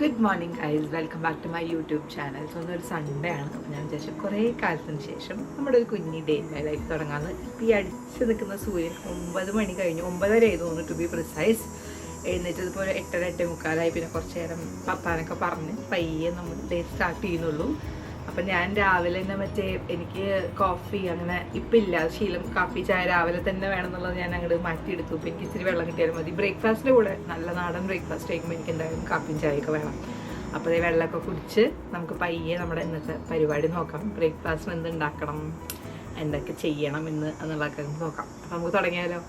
Good morning guys welcome back to my YouTube channel so ഇന്നൊരു Sunday ആണ്. അപ്പോൾ ഞാൻ വിചാരിച്ചു കുറേ കാലത്തിന് ശേഷം നമ്മുടെ ഒരു കുഞ്ഞി ഡേ മൈ ലൈഫ് തുടങ്ങാമെന്ന് ഇപ്പം ഈ അടിച്ച് നിൽക്കുന്ന സൂര്യൻ ഒമ്പത് മണി കഴിഞ്ഞു. ഒമ്പതര ആയി തോന്നുന്നു ടു ബി പ്രിസൈസ് എഴുന്നേറ്റത് ഇപ്പോൾ ഒരു എട്ടര എട്ടേ മുക്കാലായി. പിന്നെ കുറച്ച് നേരം പത്താനൊക്കെ പറഞ്ഞ് പയ്യെ നമ്മൾ ഡേ സ്റ്റാർട്ട് ചെയ്യുന്നുള്ളൂ. അപ്പം ഞാൻ രാവിലെ തന്നെ മറ്റേ എനിക്ക് കോഫി അങ്ങനെ ഇപ്പം ഇല്ല. ശീലം കാപ്പി ചായ രാവിലെ തന്നെ വേണം എന്നുള്ളത് ഞാൻ അങ്ങോട്ട് മാറ്റിയെടുത്തു. ഇപ്പം എനിക്ക് ഇച്ചിരി വെള്ളം കിട്ടിയാലും മതി. ബ്രേക്ക്ഫാസ്റ്റിന്റെ കൂടെ നല്ല നാടൻ ബ്രേക്ക്ഫാസ്റ്റ് കഴിക്കുമ്പോൾ എനിക്ക് എന്തായാലും കാപ്പിയും ചായയൊക്കെ വേണം. അപ്പോൾ ഈ വെള്ളമൊക്കെ കുടിച്ച് നമുക്ക് പയ്യെ നമ്മുടെ ഇന്നത്തെ പരിപാടി നോക്കാം. ബ്രേക്ക്ഫാസ്റ്റിന് എന്ത് ഉണ്ടാക്കണം എന്തൊക്കെ ചെയ്യണം എന്ന് എന്നുള്ളതൊക്കെ നോക്കാം. അപ്പം നമുക്ക് തുടങ്ങിയാലോ?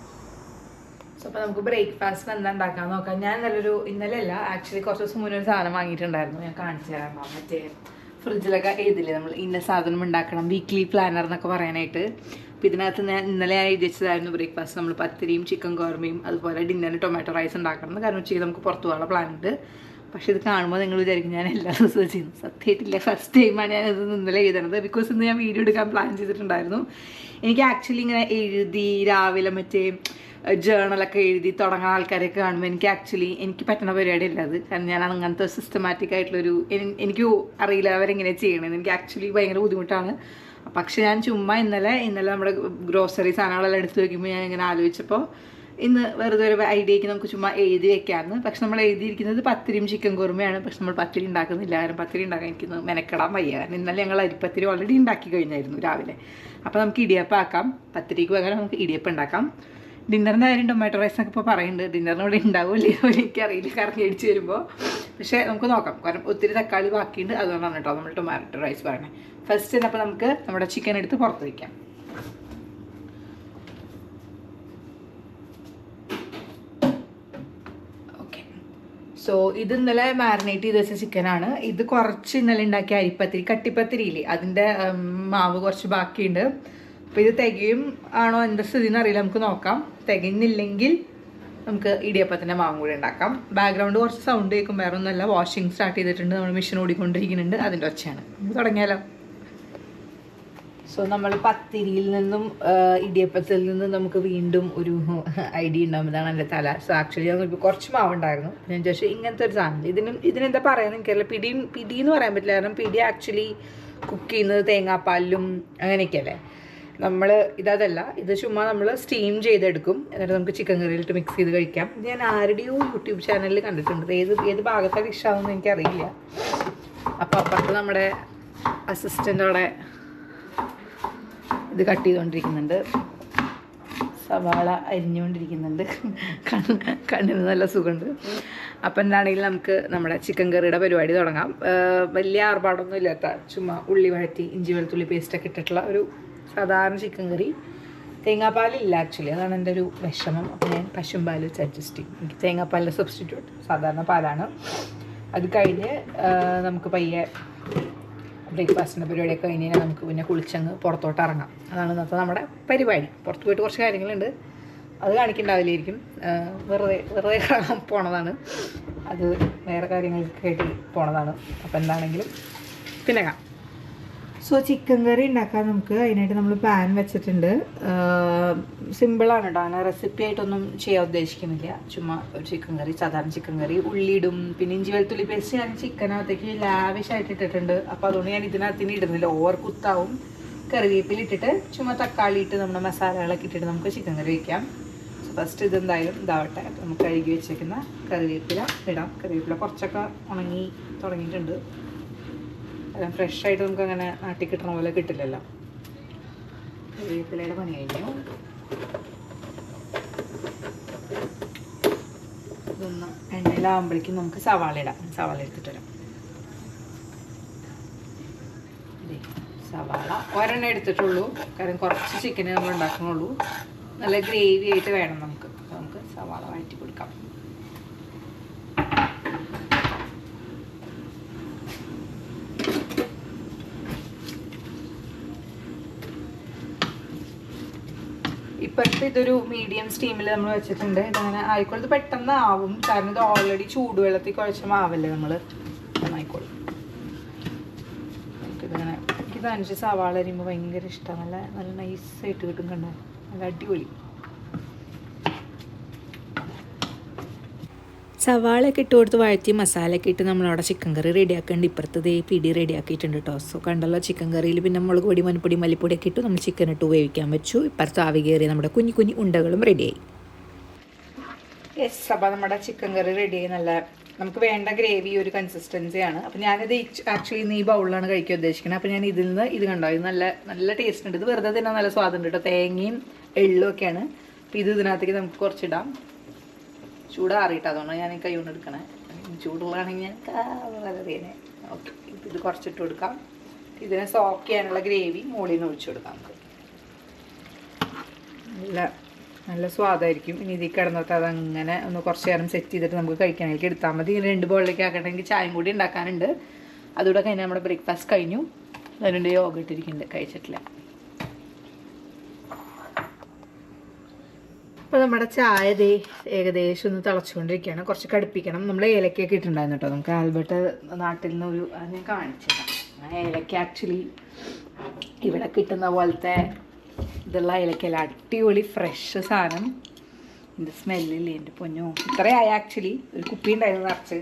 സോ അപ്പോൾ നമുക്ക് ബ്രേക്ക്ഫാസ്റ്റിന് എന്താ ഉണ്ടാക്കാൻ നോക്കാം. ഞാൻ നല്ലൊരു ഇന്നലെ അല്ല ആക്ച്വലി കുറച്ച് ദിവസം മുന്നേ ഒരു സാധനം വാങ്ങിയിട്ടുണ്ടായിരുന്നു. ഞാൻ കാണിച്ചു തരാം. മറ്റേ ഫ്രിഡ്ജിലൊക്കെ എഴുതില്ലേ? നമ്മൾ ഇന്ന സാധനം ഉണ്ടാക്കണം വീക്ക്ലി പ്ലാനർ എന്നൊക്കെ പറയാനായിട്ട്. അപ്പോൾ ഇതിനകത്ത് ഞാൻ ഇന്നലെ ഞാൻ എഴുതിച്ചതായിരുന്നു ബ്രേക്ക്ഫാസ്റ്റ് നമ്മൾ പത്തിരിയും ചിക്കൻ കോർമയും അതുപോലെ ഡിന്നറിന് ടൊമാറ്റോ റൈസ് ഉണ്ടാക്കണം കാരണം ഉച്ചയ്ക്ക് നമുക്ക് പുറത്തു പോകാനുള്ള പ്ലാൻ ഉണ്ട്. പക്ഷേ ഇത് കാണുമ്പോൾ നിങ്ങൾ വിചാരിക്കും ഞാൻ എല്ലാ ദിവസവും ചെയ്യുന്നു. സത്യമായിട്ടില്ല. ഫസ്റ്റ് ടൈമാണ് ഞാൻ ഇത് ഇന്നലെ എഴുതണത്. ബിക്കോസ് ഇന്ന് ഞാൻ വീഡിയോ എടുക്കാൻ പ്ലാൻ ചെയ്തിട്ടുണ്ടായിരുന്നു. എനിക്ക് ആക്ച്വലി ഇങ്ങനെ എഴുതി രാവിലെ മറ്റേ ജേണലൊക്കെ എഴുതി തുടങ്ങുന്ന ആൾക്കാരെയൊക്കെ കാണുമ്പോൾ എനിക്ക് ആക്ച്വലി എനിക്ക് പറ്റുന്ന പരിപാടിയല്ല അത്. കാരണം ഞാൻ അങ്ങനത്തെ സിസ്റ്റമാറ്റിക് ആയിട്ടുള്ളൊരു എനി- എനിക്ക് അറിയില്ല അവരെങ്ങനെ ചെയ്യണമെന്ന് എനിക്ക് ആക്ച്വലി ഭയങ്കര ബുദ്ധിമുട്ടാണ്. പക്ഷെ ഞാൻ ചുമ്മാ ഇന്നലെ ഇന്നലെ നമ്മുടെ ഗ്രോസറി സാധനങ്ങളെല്ലാം എടുത്തു വയ്ക്കുമ്പോൾ ഞാൻ ഇങ്ങനെ ആലോചിച്ചപ്പോൾ ഇന്ന് വെറുതെ ഒരു ഐഡിയക്ക് നമുക്ക് ചുമ്മാ എഴുതി വെക്കാമെന്ന് പക്ഷെ നമ്മൾ എഴുതിയിരിക്കുന്നത് പത്തിരിയും ചിക്കൻ കുറുമയാണ്. പക്ഷെ നമ്മൾ പത്തിരി ഉണ്ടാക്കുന്നില്ല. കാരണം പത്തിരി ഉണ്ടാക്കാൻ എനിക്കൊന്ന് മെനക്കെടാൻ വയ്യ. കാരണം ഇന്നലെ ഞങ്ങൾ അരിപ്പത്തിരി ഓൾറെഡി ഉണ്ടാക്കി കഴിഞ്ഞായിരുന്നു രാവിലെ. അപ്പോൾ നമുക്ക് ഇടിയപ്പം ആക്കാം. പത്തിരിക്ക് പകരം നമുക്ക് ഇടിയപ്പം ഉണ്ടാക്കാം. ഡിന്നറിന്റെ കാര്യം ടൊമാറ്റോ ഒക്കെ ഇപ്പോൾ പറയുന്നുണ്ട് ഡിന്നറിന് ഇവിടെ ഉണ്ടാവില്ലേ എനിക്കറിയില്ല. കറങ്ങി അടിച്ച് വരുമ്പോൾ പക്ഷേ നമുക്ക് നോക്കാം. കാരണം ഒത്തിരി തക്കാളി ബാക്കിയുണ്ട്. അതുകൊണ്ടാണ് കേട്ടോ നമ്മൾ ടൊമാറ്റോ റൈസ് പറയണേ. ഫസ്റ്റ് അപ്പോൾ നമുക്ക് നമ്മുടെ ചിക്കൻ എടുത്ത് പുറത്ത് വയ്ക്കാം സോ ഇത് ഇന്നലെ മാരിനേറ്റ് ചെയ്ത് വെച്ച ചിക്കനാണ് ഇത് കുറച്ച് ഇന്നലെ ഉണ്ടാക്കിയ അരിപ്പത്തിരി കട്ടിപ്പത്തിരിയില്ലേ അതിന്റെ മാവ് കുറച്ച് ബാക്കിയുണ്ട്. അപ്പോൾ ഇത് തികയും ആണോ? എന്താ സ്ഥിതി എന്നറിയില്ല നമുക്ക് നോക്കാം. തികയുന്നില്ലെങ്കിൽ നമുക്ക് ഇടിയപ്പത്തിന്റെ മാവും കൂടി ഉണ്ടാക്കാം. ബാക്ക്ഗ്രൗണ്ട് കുറച്ച് സൗണ്ട് കേൾക്കും. വേറെ ഒന്നുമല്ല വാഷിംഗ് സ്റ്റാർട്ട് ചെയ്തിട്ടുണ്ട്. നമ്മൾ മെഷീൻ ഓടിക്കൊണ്ടിരിക്കുന്നുണ്ട്. അതിന്റെ ഒച്ചയാണ്. നമുക്ക് തുടങ്ങിയാലോ? സോ നമ്മൾ പത്തിരിയിൽ നിന്നും ഇടിയപ്പത്തിൽ നിന്നും നമുക്ക് വീണ്ടും ഒരു ഐഡിയ ഉണ്ടാകും ഇതാണ് എന്റെ തല. സോ ആക്ച്വലി നമുക്ക് കുറച്ച് മാവുണ്ടായിരുന്നു ഞാൻ ചോദിച്ചു ഇങ്ങനത്തെ ഒരു സാധനം. ഇതിന് ഇതിനെന്താ പറയുന്നത് എനിക്കറിയില്ല. പിടി പിടി എന്ന് പറയാൻ പറ്റില്ല. കാരണം പിടി ആക്ച്വലി കുക്ക് ചെയ്യുന്നത് തേങ്ങാപ്പാലിലും അങ്ങനെയൊക്കെയല്ലേ? നമ്മൾ ഇതല്ല ഇത് ചുമ്മാ നമ്മൾ സ്റ്റീം ചെയ്തെടുക്കും. എന്നിട്ട് നമുക്ക് ചിക്കൻ കറിയിലിട്ട് മിക്സ് ചെയ്ത് കഴിക്കാം. ഞാൻ ആരുടെയോ യൂട്യൂബ് ചാനലിൽ കണ്ടിട്ടുണ്ട്. ഏത് ഏത് ഭാഗത്താണ് ഇഷ്ടമാവുമെന്ന് എനിക്കറിയില്ല. അപ്പോൾ അപ്പുറത്ത് നമ്മുടെ അസിസ്റ്റന്റ് അവിടെ ഇത് കട്ട് ചെയ്തുകൊണ്ടിരിക്കുന്നുണ്ട് സവാള അരിഞ്ഞുകൊണ്ടിരിക്കുന്നുണ്ട് കണ്ണ് കണ്ണിന് നല്ല സുഖമുണ്ട്. അപ്പം എന്താണെങ്കിലും നമുക്ക് നമ്മുടെ ചിക്കൻ കറിയുടെ പരിപാടി തുടങ്ങാം. വലിയ ആർഭാടൊന്നും ഇല്ലാത്ത ചുമ്മാ ഉള്ളി വഴറ്റി ഇഞ്ചി വെളുത്തുള്ളി പേസ്റ്റൊക്കെ ഇട്ടിട്ടുള്ള ഒരു സാധാരണ ചിക്കൻ കറി തേങ്ങാപ്പാലില്ല ആക്ച്വലി അതാണ് എന്റെ ഒരു വിഷമം. അപ്പോൾ ഞാൻ പശുമ്പാൽ വെച്ച് അഡ്ജസ്റ്റ് ചെയ്യും. എനിക്ക് തേങ്ങാപ്പാലിന്റെ സബ്സ്റ്റിറ്റ്യൂട്ട് സാധാരണ പാലാണ്. അത് കഴിഞ്ഞ് നമുക്ക് പയ്യെ ബ്രേക്ക്ഫാസ്റ്റിന്റെ പരിപാടിയൊക്കെ കഴിഞ്ഞ് കഴിഞ്ഞാൽ നമുക്ക് പിന്നെ കുളിച്ചങ്ങ് പുറത്തോട്ട് ഇറങ്ങാം. അതാണ് ഇന്നത്തെ നമ്മുടെ പരിപാടി. പുറത്ത് പോയിട്ട് കുറച്ച് കാര്യങ്ങളുണ്ട്. അത് കാണിക്കണ്ടാവില്ലായിരിക്കും. വെറുതെ വെറുതെ കാണാൻ പോണതാണ്. അത് വേറെ കാര്യങ്ങൾക്ക് കേട്ടി പോണതാണ്. അപ്പോൾ എന്താണെങ്കിലും പിന്നെ കാണാം. സോ ചിക്കൻ കറി ഉണ്ടാക്കാൻ നമുക്ക് അതിനായിട്ട് നമ്മൾ പാൻ വെച്ചിട്ടുണ്ട്. സിമ്പിളാണ് കേട്ടോ അങ്ങനെ റെസിപ്പി ആയിട്ടൊന്നും ചെയ്യാൻ ഉദ്ദേശിക്കുന്നില്ല. ചുമ്മാ ഒരു ചിക്കൻ കറി സാധാരണ ചിക്കൻ കറി ഉള്ളിയിടും പിന്നെ ഇഞ്ചി വെളുത്തുള്ളി പേസ്റ്റ് ഞാൻ ചിക്കനകത്തേക്ക് ലാവിഷായിട്ട് ഇട്ടിട്ടുണ്ട്. അപ്പോൾ അതുകൊണ്ട് ഞാൻ ഇതിനകത്തിന് ഇടുന്നില്ല. ഓവർ കുത്താവും കറിവേപ്പില ഇട്ടിട്ട് ചുമ്മാ തക്കാളി ഇട്ട് നമ്മുടെ മസാലകളൊക്കെ ഇട്ടിട്ട് നമുക്ക് ചിക്കൻ കറി വയ്ക്കാം സോ ഫസ്റ്റ് ഇതെന്തായാലും ഇതാവട്ടെ. നമുക്ക് കഴുകി വെച്ചേക്കുന്ന കറിവേപ്പില ഇടാം. കറിവേപ്പില കുറച്ചൊക്കെ ഉണങ്ങി തുടങ്ങിയിട്ടുണ്ട്. ഫ്രഷ് ആയിട്ട് നമുക്ക് അങ്ങനെ നാട്ടിൽ കിട്ടണ പോലെ കിട്ടില്ലല്ലോ. വേപ്പിലയുടെ പണി കഴിഞ്ഞു? ഇതൊന്ന് എണ്ണയിലാവുമ്പോഴേക്കും നമുക്ക് സവാള ഇടാം. സവാള എടുത്തിട്ട് വരാം. സവാള ഒരെണ്ണം എടുത്തിട്ടുള്ളൂ. കാരണം കുറച്ച് ചിക്കനെ നമ്മൾ ഉണ്ടാക്കുന്നുള്ളൂ നല്ല ഗ്രേവി ആയിട്ട് വേണം നമുക്ക്. നമുക്ക് സവാള വഴറ്റി കൊടുക്കാം. ഇപ്പോഴത്തെ ഇതൊരു മീഡിയം സ്റ്റീമിൽ നമ്മൾ വെച്ചിട്ടുണ്ട്. ഇതങ്ങനെ ആയിക്കോളും. ഇത് പെട്ടെന്ന് ആവും കാരണം ഇത് ഓൾറെഡി ചൂടുവെള്ളത്തിൽ കുഴച്ച മാവല്ലേ നമ്മൾ ആയിക്കോളും നമുക്കിതിങ്ങനെ എനിക്കിത് അഞ്ച് സവാള അരിയുമ്പോൾ ഭയങ്കര ഇഷ്ടമാണ് നല്ല നല്ല നൈസായിട്ട് കിട്ടും കണ്ടോ? നല്ല അടിപൊളി. സവാളയൊക്കെ ഇട്ട് കൊടുത്ത് വഴറ്റി മസാലയൊക്കെ ഇട്ട് നമ്മളവിടെ ചിക്കൻ കറി റെഡിയാക്കേണ്ട ഇപ്പുറത്ത് ദേ പിടി റെഡിയാക്കിയിട്ടുണ്ട് കേട്ടോ സോ കണ്ടല്ലോ ചിക്കൻ കറിയിൽ പിന്നെ മുളക് പൊടി മഞ്ഞപ്പൊടി മല്ലിപ്പൊടിയൊക്കെ ഇട്ട് നമ്മൾ ചിക്കൻ ഇട്ട് വേവിക്കാൻ വെച്ചു. ഇപ്പുറത്ത് ആവി കയറി നമ്മുടെ കുഞ്ഞു കുഞ്ഞു ഉണ്ടകളും റെഡിയായി യെസ് അപ്പോൾ നമ്മുടെ ചിക്കൻ കറി റെഡിയായി നല്ല നമുക്ക് വേണ്ട ഗ്രേവി ഒരു കൺസിസ്റ്റൻസിയാണ് അപ്പം ഞാനിത് ആക്ച്വലി ഇന്ന് ഈ ബൗളിലാണ് കഴിക്കാൻ ഉദ്ദേശിക്കുന്നത് അപ്പം ഞാൻ ഇതിൽ നിന്ന് ഇത് കണ്ടോ? ഇത് നല്ല നല്ല ടേസ്റ്റ് ഉണ്ട്. ഇത് വെറുതെ തന്നെ നല്ല സ്വാദുണ്ട് കേട്ടോ തേങ്ങയും എള്ളും ഒക്കെയാണ്. അപ്പോൾ ഇത് ഇതിനകത്തേക്ക് നമുക്ക് കുറച്ചിടാം. ചൂടാറിയിട്ട് അതുകൊണ്ടാണ് ഞാൻ ഈ കൈ കൊണ്ട് എടുക്കണേ. ചൂടുള്ളതാണെങ്കിൽ ഞാൻ കാവറിയനെ ഓക്കെ ഇത് കുറച്ചിട്ട് കൊടുക്കാം. ഇതിനെ സോക്ക് ചെയ്യാനുള്ള ഗ്രേവി മുകളിൽ നിന്ന് ഒഴിച്ചു കൊടുക്കാം നമുക്ക്. നല്ല നല്ല സ്വാദായിരിക്കും. ഇനി ഇതിൽ കിടന്നിട്ട് അതങ്ങനെ ഒന്ന് കുറച്ച് നേരം സെറ്റ് ചെയ്തിട്ട് നമുക്ക് കഴിക്കാനായിട്ട് എടുത്താൽ മതി. ഇങ്ങനെ രണ്ട് ബോളിലേക്ക് ആക്കണമെങ്കിൽ ചായയും കൂടി ഉണ്ടാക്കാനുണ്ട്. അതുകൂടെ കഴിഞ്ഞാൽ നമ്മുടെ ബ്രേക്ക്ഫാസ്റ്റ് കഴിഞ്ഞു. അതിനുണ്ട് യോഗ ഇട്ടിരിക്കുന്നുണ്ട്. കഴിച്ചിട്ടില്ല. അപ്പോൾ നമ്മുടെ ചായ ദേ ഏകദേശം ഒന്ന് തിളച്ചുകൊണ്ടിരിക്കുകയാണ്. കുറച്ച് കടുപ്പിക്കണം. നമ്മൾ ഏലക്കയൊക്കെ ഇട്ടിട്ടുണ്ടായിരുന്നു കേട്ടോ. നമുക്ക് ആൽബർട്ട് നാട്ടിൽ നിന്ന് ഒരു അത് ഞാൻ ആ ഏലക്ക ആക്ച്വലി ഇവിടെ കിട്ടുന്ന പോലത്തെ ഇതുള്ള ഏലക്കല്ല അടിപൊളി ഫ്രഷ് സാധനം. എന്റെ സ്മെല്ലില്ലേ എന്റെ പൊന്നോ. ഇത്രയായി ആക്ച്വലി ഒരു കുപ്പി ഉണ്ടായിരുന്നു നിറച്ച്.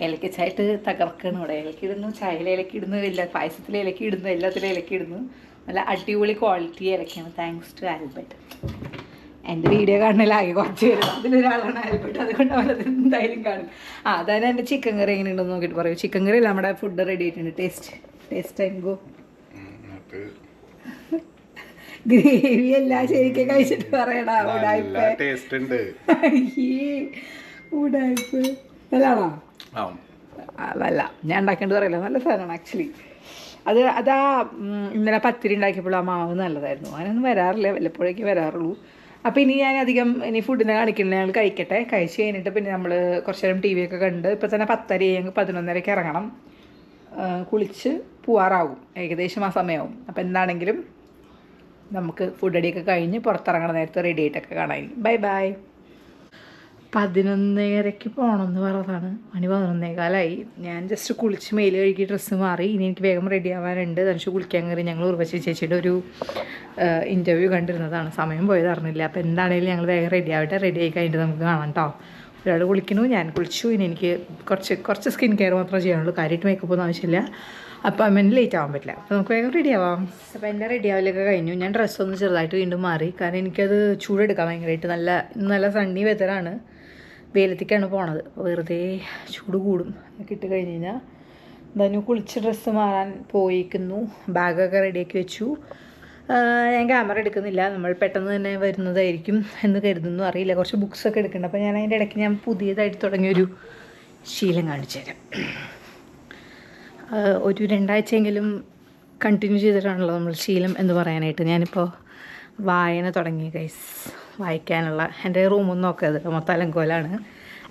ഏലക്ക ചായട്ട് തകർക്കണം ഇവിടെ. ഏലക്ക ഇടുന്നു ചായയിൽ ഏലക്ക ഇടുന്നു എല്ലാ പായസത്തിൽ ഏലക്ക ഇടുന്നു എല്ലാത്തിലും ഏലക്ക ഇടുന്നു. നല്ല അടിപൊളി ക്വാളിറ്റി ഏലക്കയാണ്. Thanks to Albert. എന്റെ വീഡിയോ കാണുന്നില്ലാകെ കുറച്ച് പേര് അതിലൊരാളാണ് അയൽപ്പെട്ട് അതുകൊണ്ട് അവരത് എന്തായാലും കാണും. ആ അതാണ് എന്റെ ചിക്കൻ കറി എങ്ങനെയുണ്ടെന്ന് നോക്കിയിട്ട് പറയൂ. ചിക്കൻ കറി നമ്മുടെ ഫുഡ് റെഡി ആയിട്ടുണ്ട്. ടേസ്റ്റ് ടേസ്റ്റ് ഗോ ഗ്രേവി എല്ലാം ശരിക്കും കഴിച്ചിട്ട് പറയടാ. ഉടായ്പ. ടേസ്റ്റ് ഉണ്ട്. അയ്യേ ഉടായ്പ. നല്ലതാണോ? അതല്ല ഞാൻ ഉണ്ടാക്കേണ്ടത് പറയില്ല. നല്ല സാധനമാണ് ആക്ച്വലി അത് അതാ ഇന്നലെ പത്തിരി ഉണ്ടാക്കിയപ്പോൾ ആ മാവ് നല്ലതായിരുന്നു. അങ്ങനെയൊന്നും വരാറില്ല. വല്ലപ്പോഴേക്ക് വരാറുള്ളൂ. അപ്പോൾ ഇനി ഞാൻ അധികം ഇനി ഫുഡിനെ കാണിക്കുന്നത് ഞങ്ങൾ കഴിക്കട്ടെ. കഴിച്ച് കഴിഞ്ഞിട്ട് പിന്നെ നമ്മൾ കുറച്ച് നേരം ടി വി ഒക്കെ കണ്ട് ഇപ്പോൾ തന്നെ പത്തര ഞങ്ങൾക്ക് പതിനൊന്നരയ്ക്ക് ഇറങ്ങണം. കുളിച്ച് പോവാറാവും. ഏകദേശം ആ സമയമാവും അപ്പോൾ എന്താണെങ്കിലും നമുക്ക് ഫുഡ് അടിയൊക്കെ കഴിഞ്ഞ് പുറത്തിറങ്ങണ. നേരത്തെ റെഡി ആയിട്ടൊക്കെ കാണാൻ ബൈ ബൈ പതിനൊന്നരയ്ക്ക് പോകണമെന്ന് പറഞ്ഞതാണ്. മണി പതിനൊന്നേകാലായി. ഞാൻ ജസ്റ്റ് കുളിച്ച് മെയിൽ കഴുകി ഡ്രസ്സ് മാറി. ഇനി എനിക്ക് വേഗം റെഡി ആവാനുണ്ട്. തനിച്ച് കുളിക്കാൻ കയറി ഞങ്ങൾ ഉർവശി ചേച്ചിയുടെ ഒരു ഇന്റർവ്യൂ കണ്ടിരുന്നതാണ്. സമയം പോയത് അറിഞ്ഞില്ല. അപ്പോൾ എന്താണെങ്കിലും ഞങ്ങൾ വേഗം റെഡി ആവട്ടെ. റെഡി ആയി കഴിഞ്ഞിട്ട് നമുക്ക് കാണാം കേട്ടോ ഒരാൾ കുളിക്കുന്നു ഞാൻ കുളിച്ചു. ഇനി എനിക്ക് കുറച്ച് കുറച്ച് സ്കിൻ കെയർ മാത്രമേ ചെയ്യാനുള്ളൂ. കാര്യമായിട്ട് മേക്കപ്പ് ഒന്നും ആവശ്യമില്ല. അപ്പോൾ അമ്മേന് ലേറ്റ് ആവാൻ പറ്റില്ല. അപ്പോൾ നമുക്ക് വേഗം റെഡി ആവാം. അപ്പോൾ എന്റെ റെഡി ആവലൊക്കെ കഴിഞ്ഞു. ഞാൻ ഡ്രസ്സ് ഒന്ന് ചെറുതായിട്ട് വീണ്ടും മാറി. കാരണം എനിക്കത് ചൂടെടുക്കാൻ ഭയങ്കരമായിട്ട് നല്ല നല്ല സണ്ണി വെതറാണ് വെയിലത്തേക്കാണ് പോണത്. വെറുതെ ചൂട് കൂടും. ഇട്ട് കഴിഞ്ഞ് കഴിഞ്ഞാൽ എന്തായാലും കുളിച്ച് ഡ്രസ്സ് മാറാൻ പോയിക്കുന്നു. ബാഗൊക്കെ റെഡിയാക്കി വെച്ചു. ഞാൻ ക്യാമറ എടുക്കുന്നില്ല. നമ്മൾ പെട്ടെന്ന് തന്നെ വരുന്നതായിരിക്കും എന്ന് കരുതുന്നു. അറിയില്ല. കുറച്ച് ബുക്സൊക്കെ എടുക്കുന്നുണ്ട്. അപ്പോൾ ഞാൻ അതിന്റെ ഇടയ്ക്ക് ഞാൻ പുതിയതായിട്ട് തുടങ്ങിയൊരു ശീലം കാണിച്ചു തരാം. ഒരു രണ്ടാഴ്ചയെങ്കിലും കണ്ടിന്യൂ ചെയ്തിട്ടാണല്ലോ നമ്മൾ ശീലം എന്ന് പറയാനായിട്ട്. ഞാനിപ്പോൾ വായന തുടങ്ങി ഗൈസ് വായിക്കാനുള്ള എന്റെ റൂമൊന്നും നോക്കരുത്. മൊത്തം അലങ്കോലാണ്.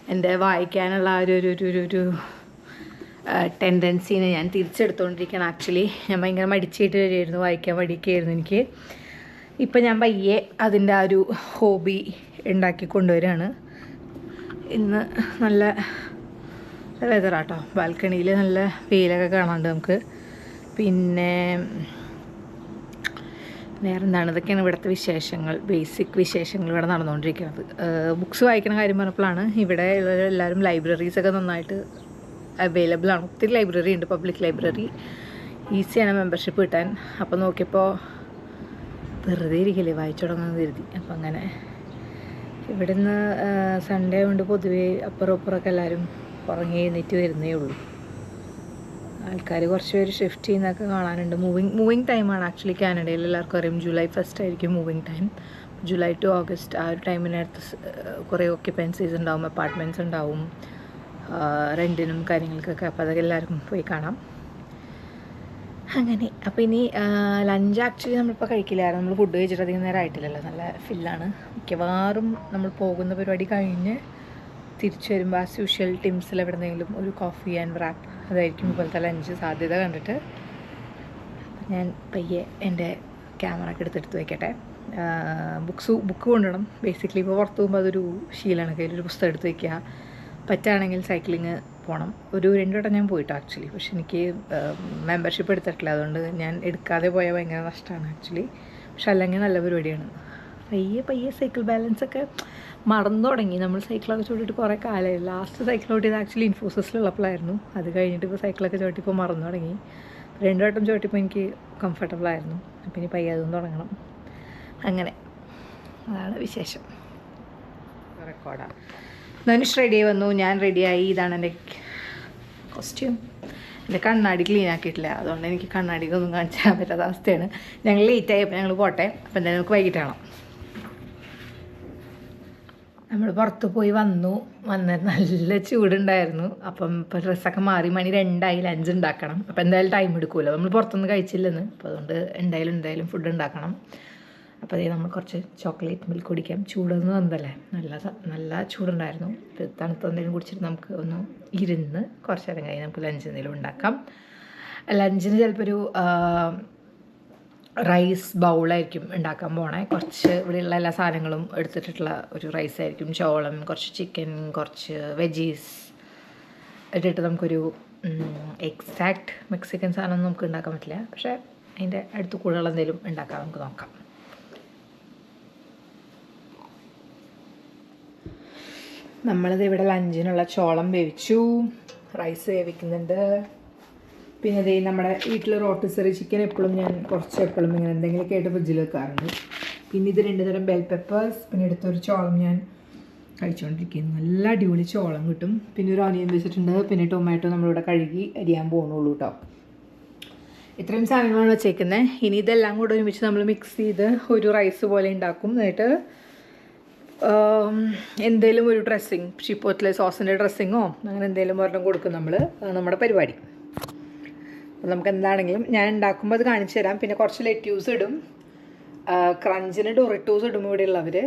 എന്റെ വായിക്കാനുള്ള ആ ഒരു ഒരു ഒരു ഒരു ഒരു ടെൻഡൻസീനെ ഞാൻ തിരിച്ചെടുത്തുകൊണ്ടിരിക്കുകയാണ് ആക്ച്വലി ഞാൻ ഭയങ്കര മടിച്ചിട്ട് വരികയായിരുന്നു വായിക്കാൻ മടിക്കുകയായിരുന്നു എനിക്ക്. ഇപ്പം ഞാൻ പയ്യെ അതിന്റെ ആ ഒരു ഹോബി ഉണ്ടാക്കി കൊണ്ടുവരികയാണ്. ഇന്ന് നല്ല വെതറാട്ടോ ബാൽക്കണിയിൽ നല്ല വെയിലൊക്കെ കാണാണ്ട് നമുക്ക്. പിന്നെ വേറെ എന്താണ് ഇതൊക്കെയാണ് ഇവിടുത്തെ വിശേഷങ്ങൾ. ബേസിക് വിശേഷങ്ങൾ ഇവിടെ നടന്നുകൊണ്ടിരിക്കുന്നത്. ബുക്സ് വായിക്കുന്ന കാര്യം പറഞ്ഞപ്പോഴാണ് ഇവിടെ എല്ലാവരും ലൈബ്രറീസൊക്കെ നന്നായിട്ട് അവൈലബിൾ ആണ്. ഒത്തിരി ലൈബ്രറി ഉണ്ട് പബ്ലിക് ലൈബ്രറി ഈസിയാണ് മെമ്പർഷിപ്പ് കിട്ടാൻ. അപ്പോൾ നോക്കിയപ്പോൾ വെറുതെ ഇരിക്കില്ലേ വായിച്ചു തുടങ്ങാൻ കരുതി. അപ്പം അങ്ങനെ ഇവിടെ നിന്ന് സൺഡേ കൊണ്ട് പൊതുവേ അപ്പുറം ഇപ്പുറമൊക്കെ എല്ലാവരും ഉറങ്ങി എഴുന്നേറ്റ് വരുന്നേ ഉള്ളൂ. ആൾക്കാർ കുറച്ച് പേര് ഷിഫ്റ്റ് ചെയ്യുന്നതൊക്കെ കാണാനുണ്ട്. മൂവിങ് മൂവിങ് ടൈമാണ് ആക്ച്വലി കാനഡയിൽ എല്ലാവർക്കും അറിയാം. ജൂലൈ ഫസ്റ്റ് ആയിരിക്കും moving time July to August ആ ഒരു ടൈമിനടുത്ത് കുറേ ഓക്യുപ്പൻസീസ് ഉണ്ടാവും അപ്പാർട്ട്മെന്റ്സ് ഉണ്ടാവും. റെന്റിനും കാര്യങ്ങൾക്കൊക്കെ അപ്പോൾ അതൊക്കെ എല്ലാവർക്കും പോയി കാണാം. അങ്ങനെ അപ്പോൾ ഇനി ലഞ്ച് ആക്ച്വലി നമ്മളിപ്പോൾ കഴിക്കില്ലായിരുന്നു. നമ്മൾ ഫുഡ് കഴിച്ചിട്ട് അധികം നേരം ആയിട്ടില്ലല്ലോ. നല്ല ഫില്ലാണ് മിക്കവാറും നമ്മൾ പോകുന്ന പരിപാടി കഴിഞ്ഞ് തിരിച്ചു വരുമ്പോൾ ആസ് യൂഷ്വൽ ടിംസിൽ എവിടെന്നെങ്കിലും ഒരു കോഫി ആൻഡ് റാപ്പ് അതായിരിക്കും ഇപ്പോഴത്തെ ലഞ്ച് സാധ്യത കണ്ടിട്ട്. ഞാൻ പയ്യെ എന്റെ ക്യാമറ ഒക്കെ എടുത്തെടുത്ത് വയ്ക്കട്ടെ ബുക്സ് ബുക്ക് കൊണ്ടുവരണം. ബേസിക്കലി ഇപ്പോൾ പുറത്ത് പോകുമ്പോൾ അതൊരു ശീലമാണ് ഒരു പുസ്തകം എടുത്ത് വയ്ക്കുക പറ്റുകയാണെങ്കിൽ സൈക്ലിങ് പോകണം ഒരു രണ്ടു വട്ടം ഞാൻ പോയിട്ട് ആക്ച്വലി പക്ഷെ എനിക്ക് മെമ്പർഷിപ്പ് എടുത്തിട്ടില്ല. അതുകൊണ്ട് ഞാൻ എടുക്കാതെ പോയാൽ ഭയങ്കര നഷ്ടമാണ് ആക്ച്വലി പക്ഷെ അല്ലെങ്കിൽ നല്ല പരിപാടിയാണ്. പയ്യെ പയ്യെ സൈക്കിൾ ബാലൻസ് ഒക്കെ മറന്നു തുടങ്ങി. നമ്മൾ സൈക്കിളൊക്കെ ചോട്ടിട്ട് കുറേ കാലമായി. ലാസ്റ്റ് സൈക്കിൾ ഓട്ടിയത് ആക്ച്വലി ഇൻഫോസിസിലുള്ളപ്പോഴായിരുന്നു അത് കഴിഞ്ഞിട്ട് ഇപ്പോൾ സൈക്കിളൊക്കെ ചോട്ടിപ്പോൾ മറന്നു തുടങ്ങി. രണ്ടു വട്ടം ചോട്ടിപ്പോൾ എനിക്ക് കംഫർട്ടബിൾ ആയിരുന്നു. അപ്പം ഇനി പയ്യെ അതൊന്നും തുടങ്ങണം. അങ്ങനെ. അതാണ് വിശേഷം. റെക്കോർഡാണ് ധനുഷ് റെഡിയായി വന്നു. ഞാൻ റെഡിയായി ഇതാണ് എന്റെ കോസ്റ്റ്യൂം എന്റെ കണ്ണാടി ക്ലീൻ ആക്കിയിട്ടില്ല. അതുകൊണ്ട് എനിക്ക് കണ്ണാടിക്കൊന്നും കാണിച്ചാൽ പറ്റാത്ത അവസ്ഥയാണ്. ഞങ്ങൾ ലേറ്റ് ആയപ്പോൾ ഞങ്ങൾ പോട്ടെ. അപ്പം എന്തായാലും നമുക്ക് വൈകിട്ട് കാണാം. നമ്മൾ പുറത്ത് പോയി വന്നു. വന്ന് നല്ല ചൂടുണ്ടായിരുന്നു. അപ്പം ഇപ്പോൾ ഡ്രസ്സൊക്കെ മാറി മണി രണ്ടായി ലഞ്ച് ഉണ്ടാക്കണം. അപ്പം എന്തായാലും ടൈം എടുക്കുമല്ലോ നമ്മൾ പുറത്തൊന്നും കഴിച്ചില്ലെന്ന്. അപ്പോൾ അതുകൊണ്ട് എന്തായാലും എന്തായാലും ഫുഡ് ഉണ്ടാക്കണം. അപ്പോൾ അതേ നമ്മൾ കുറച്ച് ചോക്ലേറ്റ് മിൽക്ക് കുടിക്കാം. ചൂടൊന്നും വന്നതല്ലേ നല്ല നല്ല ചൂടുണ്ടായിരുന്നു. തണുത്ത എന്തെങ്കിലും കുടിച്ചിട്ട് നമുക്ക് ഒന്ന് ഇരുന്ന് കുറച്ച് നേരം കഴിഞ്ഞ് നമുക്ക് ലഞ്ച് എന്തെങ്കിലും ഉണ്ടാക്കാം. ലഞ്ചിന് ചിലപ്പോൾ ഒരു റൈസ് ബൗളായിരിക്കും ഉണ്ടാക്കാൻ പോണേ. കുറച്ച് ഇവിടെയുള്ള എല്ലാ സാധനങ്ങളും എടുത്തിട്ടുള്ള ഒരു റൈസ് ആയിരിക്കും. ചോളം കുറച്ച് ചിക്കൻ കുറച്ച് വെജീസ് ഇട്ടിട്ട് നമുക്കൊരു എക്സാക്ട് മെക്സിക്കൻ സാധനം നമുക്ക് ഉണ്ടാക്കാൻ പറ്റില്ല. പക്ഷേ അതിന്റെ അടുത്ത് കൂടുതലുള്ള എന്തെങ്കിലും ഉണ്ടാക്കാൻ നമുക്ക് നോക്കാം. നമ്മളിത് ഇവിടെ ലഞ്ചിനുള്ള ചോളം വേവിച്ചു. റൈസ് വേവിക്കുന്നുണ്ട്. പിന്നെ ഇതേ നമ്മുടെ വീട്ടിൽ റോട്ടിസറി ചിക്കൻ എപ്പോഴും ഞാൻ കുറച്ച് എപ്പോഴും ഇങ്ങനെ എന്തെങ്കിലുമൊക്കെ ആയിട്ട് ഫ്രിഡ്ജിൽ വെക്കാറുണ്ട്. പിന്നെ ഇത് രണ്ട് തരം ബെൽ പെപ്പേഴ്സ് പിന്നെ എടുത്തൊരു ചോളം ഞാൻ കഴിച്ചുകൊണ്ടിരിക്കുന്നു നല്ല അടിപൊളി ചോളം കിട്ടും. പിന്നെ ഒരു ഓനിയൻ വെച്ചിട്ടുണ്ട്. പിന്നെ ടൊമാറ്റോ നമ്മളിവിടെ കഴുകി അരിയാൻ പോകുന്നുള്ളൂ കേട്ടോ ഇത്രയും സാധനങ്ങളാണ് വെച്ചേക്കുന്നത് ഇനി ഇതെല്ലാം കൂടെ ഒരുമിച്ച് നമ്മൾ മിക്സ് ചെയ്ത് ഒരു റൈസ് പോലെ ഉണ്ടാക്കും. എന്നിട്ട് എന്തെങ്കിലും ഒരു ഡ്രസ്സിങ് ഷിപ്പോത്തിലെ സോസിന്റെ ഡ്രസ്സിങ്ങോ അങ്ങനെ എന്തെങ്കിലും ഒരെണ്ണം കൊടുക്കും നമ്മൾ നമ്മുടെ പരിപാടി. അപ്പോൾ നമുക്ക് എന്താണെങ്കിലും ഞാൻ ഉണ്ടാക്കുമ്പോൾ അത് കാണിച്ചു തരാം. പിന്നെ കുറച്ച് ലെറ്റ്യൂസ് ഇടും. ക്രഞ്ചിന് ഡൊറിറ്റോസ് ഇടും ഇവിടെ ഉള്ളവർ